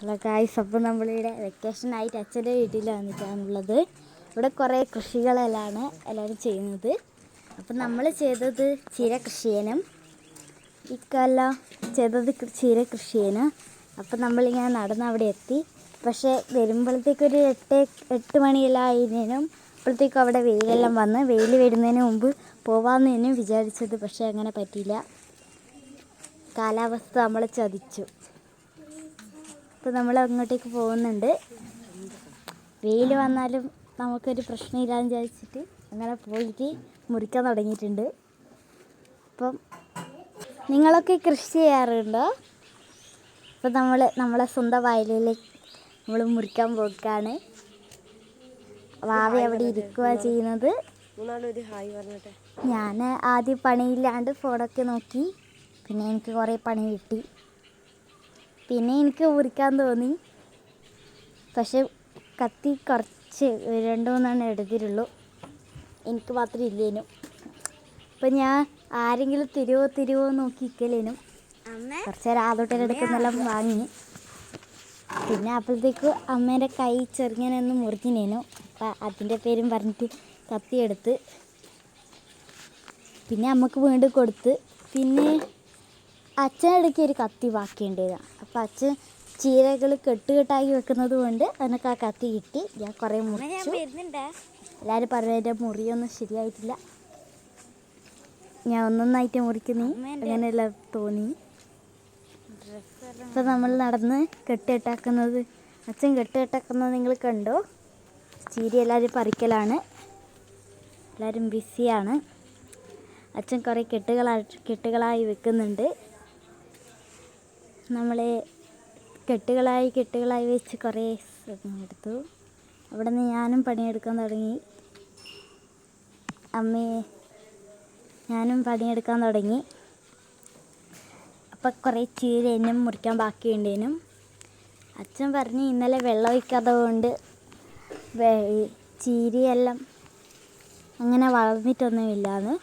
Hello guys അപ്പോൾ നമ്മളിവിടെ വെക്കേഷനായിട്ട് അച്ഛന്റെ വീട്ടിലാണ് വന്നിട്ടാണുള്ളത്. ഇവിടെ കുറേ കൃഷികളെല്ലാമാണ് എല്ലാവരും ചെയ്യുന്നത്. അപ്പം നമ്മൾ ചെയ്തത് ചീര കൃഷിയേനും. ഇക്കെല്ലാം ചെയ്തത് ചീര കൃഷിയേനും. അപ്പം നമ്മളിങ്ങനെ നടന്ന് അവിടെ എത്തി. പക്ഷേ വരുമ്പോഴത്തേക്കൊരു എട്ട് എട്ട് മണിയെല്ലാം ആയതിനും അപ്പോഴത്തേക്കും അവിടെ വെയിലെല്ലാം വന്ന് വെയിൽ വരുന്നതിന് മുമ്പ് പോവാമെന്ന് തന്നെ വിചാരിച്ചത്. പക്ഷേ അങ്ങനെ പറ്റിയില്ല. കാലാവസ്ഥ നമ്മളെ ചതിച്ചു. അപ്പോൾ നമ്മൾ അങ്ങോട്ടേക്ക് പോകുന്നുണ്ട്. വെയിൽ വന്നാലും നമുക്കൊരു പ്രശ്നമില്ലാന്ന് വിചാരിച്ചിട്ട് അങ്ങനെ പോയിട്ട് മുറിക്കാൻ തുടങ്ങിയിട്ടുണ്ട്. അപ്പം നിങ്ങളൊക്കെ കൃഷി ചെയ്യാറുണ്ടോ? ഇപ്പം നമ്മൾ നമ്മളെ സ്വന്തം വയലിലേക്ക് നമ്മൾ മുറിക്കാൻ പോക്കാണ്. വാവ അവിടെ ഇരിക്കുക ചെയ്യുന്നത്. ഞാൻ ആദ്യം പണിയില്ലാണ്ട് ഫോണൊക്കെ നോക്കി. പിന്നെ എനിക്ക് കുറേ പണി കിട്ടി. പിന്നെ എനിക്ക് ഊരിക്കാൻ തോന്നി. പക്ഷെ കത്തി കുറച്ച് രണ്ട് മൂന്നെണ്ണം എടുത്തിട്ടുള്ളൂ. എനിക്ക് മാത്രം ഇല്ലേനും. അപ്പം ഞാൻ ആരെങ്കിലും തിരുവോ തിരുവോ നോക്കി ഇക്കലേനും കുറച്ച് നേരം ആദോട്ടന്റെ എടുക്കുന്നെല്ലാം വാങ്ങി. പിന്നെ അപ്പോഴത്തേക്ക് അമ്മേന്റെ കൈ ചെറുങ്ങനൊന്ന് മുറിഞ്ഞിനേനു. അപ്പം അതിന്റെ പേരും പറഞ്ഞിട്ട് കത്തിയെടുത്ത്. പിന്നെ അമ്മയ്ക്ക് വീണ്ടും കൊടുത്ത്. പിന്നെ അച്ഛനിടയ്ക്ക് ഒരു കത്തി ബാക്കിയുണ്ടായിരുന്നു അപ്പോൾ അച്ഛൻ ചീരകൾ കെട്ടുകെട്ടാക്കി വെക്കുന്നത് കൊണ്ട് എനിക്ക് ആ കത്തി കിട്ടി ഞാൻ കുറേ മുറിച്ചു. എല്ലാവരും പറഞ്ഞു എന്റെ മുറിയൊന്നും ശരിയായിട്ടില്ല. ഞാൻ ഒന്നൊന്നായിട്ട് മുറിക്കുന്നേ അങ്ങനെയല്ല തോന്നി. ഇപ്പം നമ്മൾ നടന്ന് കെട്ടുകെട്ടാക്കുന്നത് അച്ഛൻ കെട്ടുകെട്ടാക്കുന്നത് നിങ്ങൾ കണ്ടോ? ചീര എല്ലാവരും പറിക്കലാണ്. എല്ലാവരും ബിസിയാണ്. അച്ഛൻ കുറേ കെട്ടുകളായി കെട്ടുകളായി വെക്കുന്നുണ്ട്. നമ്മൾ കെട്ടുകളായി കെട്ടുകളായി വെച്ച് കുറേ എടുത്തു. അവിടെ നിന്ന് ഞാനും പണിയെടുക്കാൻ തുടങ്ങി. അമ്മയെ ഞാനും പണിയെടുക്കാൻ തുടങ്ങി. അപ്പം കുറേ ചീര എന്നും മുറിക്കാൻ ബാക്കിയുണ്ടേനും അച്ഛൻ പറഞ്ഞ് ഇന്നലെ വെള്ളം ഒഴിക്കാത്തത് കൊണ്ട് ചീരയെല്ലാം അങ്ങനെ വളർന്നിട്ടൊന്നുമില്ലാന്ന്.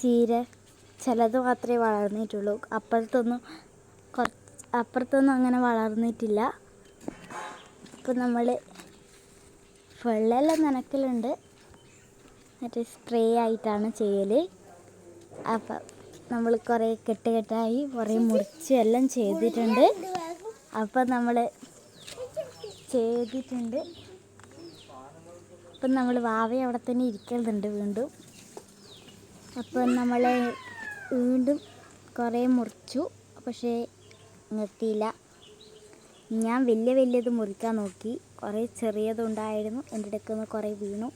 ചീര ചിലത് മാത്രമേ വളർന്നിട്ടുള്ളൂ. അപ്പുറത്തൊന്നും കുറച്ച് അപ്പുറത്തൊന്നും അങ്ങനെ വളർന്നിട്ടില്ല. ഇപ്പം നമ്മൾ വെള്ളമെല്ലാം നനക്കലുണ്ട്. മറ്റേ സ്പ്രേ ആയിട്ടാണ് ചെയ്യൽ അപ്പം നമ്മൾ കുറേ കെട്ടുകെട്ടായി കുറേ മുറിച്ച് എല്ലാം ചെയ്തിട്ടുണ്ട്. അപ്പം നമ്മൾ ചെയ്തിട്ടുണ്ട്. അപ്പം നമ്മൾ വാവ അവിടെ തന്നെ ഇരിക്കുന്നുണ്ട് വീണ്ടും. അപ്പം നമ്മൾ വീണ്ടും കുറേ മുറിച്ചു. പക്ഷേ നിർത്തിയില്ല. ഞാൻ വലിയ വലിയത് മുറിക്കാൻ നോക്കി. കുറേ ചെറിയതുണ്ടായിരുന്നു. എന്റെ ഇടയ്ക്ക് നിന്ന് കുറേ വീണു.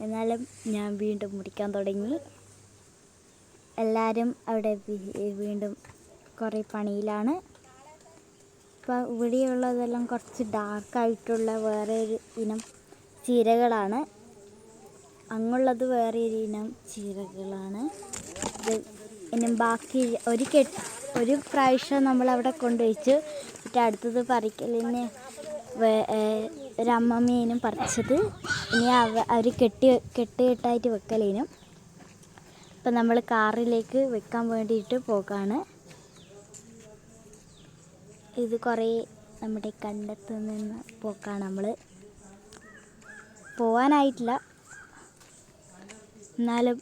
എന്നാലും ഞാൻ വീണ്ടും മുറിക്കാൻ തുടങ്ങി. എല്ലാവരും അവിടെ വീണ്ടും കുറേ പണിയിലാണ്. ഇപ്പോൾ ഇവിടെയുള്ളതെല്ലാം കുറച്ച് ഡാർക്കായിട്ടുള്ള വേറെ ഒരു ഇനം ചീരകളാണ്. അങ്ങുള്ളത് വേറെ ഒരു ചീരകളാണ്. ഇത് ഇനി ബാക്കി ഒരു കെട്ട് ഒരു പ്രാവശ്യം നമ്മളവിടെ കൊണ്ടുവച്ചു എന്നിട്ട് അടുത്തത് പറിക്കലിനെ ഒരമ്മമ്മേനും പറിച്ചത്. ഇനി അവ ഒരു കെട്ടി കെട്ട് കെട്ടായിട്ട് വെക്കലേനും. അപ്പം നമ്മൾ കാറിലേക്ക് വെക്കാൻ വേണ്ടിയിട്ട് പോകാണ്. ഇത് കുറേ നമ്മുടെ കണ്ടത്ത് നിന്ന് പോക്കാണ് നമ്മൾ പോവാനായിട്ടില്ല. എന്നാലും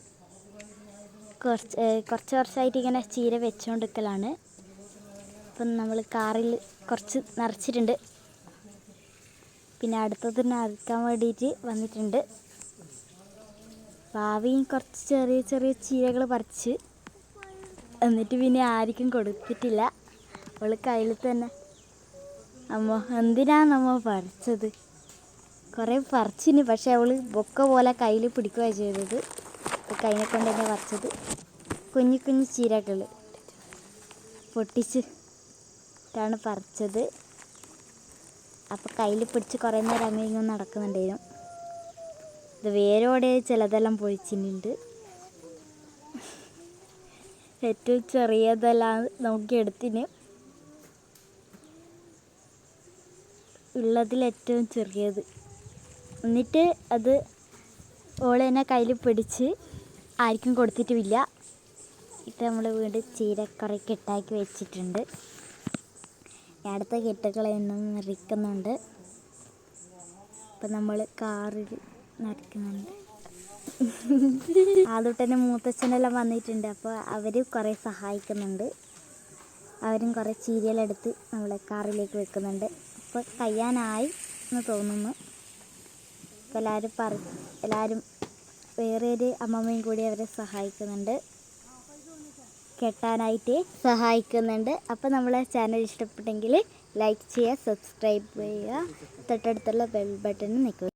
കുറച്ച് കുറച്ച് കുറച്ചായിട്ട് ഇങ്ങനെ ചീര വെച്ചുകൊണ്ടിരിക്കലാണ് അപ്പം നമ്മൾ കാറിൽ കുറച്ച് നിറച്ചിട്ടുണ്ട്. പിന്നെ അടുത്തതിന് അറിയിക്കാൻ വേണ്ടിയിട്ട് വന്നിട്ടുണ്ട്. ഭാവിയും കുറച്ച് ചെറിയ ചെറിയ ചീരകൾ പറിച്ച് എന്നിട്ട് പിന്നെ ആർക്കും കൊടുത്തിട്ടില്ല. അവൾ കയ്യിൽ തന്നെ അമ്മ എന്തിനാണ് നമ്മ പറിച്ചത്? കുറേ പറിച്ചിന് പക്ഷെ അവൾ ബൊക്ക പോലെ കയ്യിൽ പിടിക്കുകയാണ് ചെയ്തത്. കൈനെ കൊണ്ട് തന്നെ വറച്ചത്. കുഞ്ഞു കുഞ്ഞു ചീരകൾ പൊട്ടിച്ച് ഇട്ടാണ് പറിച്ചത്. അപ്പോൾ കയ്യിൽ പിടിച്ച് കുറേ നേരം അങ്ങനെ ഇങ്ങനെ നടക്കുന്നുണ്ടായിരുന്നു. ഇത് വേരോടെ ചിലതെല്ലാം പൊഴിച്ചിട്ടുണ്ട്. ഏറ്റവും ചെറിയതെല്ലാം നോക്കിയെടുത്തിന് ഉള്ളതിൽ ഏറ്റവും ചെറിയത്. എന്നിട്ട് അത് ഓളെന്നെ കയ്യിൽ പിടിച്ച് ആർക്കും കൊടുത്തിട്ടുമില്ല. ഇത് നമ്മൾ വീണ്ടും ചീര കെട്ടാക്കി വെച്ചിട്ടുണ്ട്. അടുത്ത കെട്ടുകളെന്നും നിറയ്ക്കുന്നുണ്ട് ഇപ്പം നമ്മൾ കാറിൽ നിറയ്ക്കുന്നുണ്ട് ആദ്യട്ടന്നെ മൂത്തച്ഛനെല്ലാം വന്നിട്ടുണ്ട്. അപ്പോൾ അവർ കുറേ സഹായിക്കുന്നുണ്ട്. അവരും കുറേ ചീരിയലെടുത്ത് നമ്മളെ കാറിലേക്ക് വെക്കുന്നുണ്ട്. അപ്പോൾ കഴിയാനായി എന്ന് തോന്നുന്നു. എല്ലാവരും പറ എല്ലാവരും വേറെ ഒരു അമ്മമ്മയും കൂടി അവരെ സഹായിക്കുന്നുണ്ട്. കെട്ടാനായിട്ട് സഹായിക്കുന്നുണ്ട്. അപ്പോൾ നമ്മളെ ചാനൽ ഇഷ്ടപ്പെട്ടെങ്കിൽ ലൈക്ക് ചെയ്യുക സബ്സ്ക്രൈബ് ചെയ്യുക. തൊട്ടടുത്തുള്ള ബെൽ ബട്ടൺ നിൽക്കുക.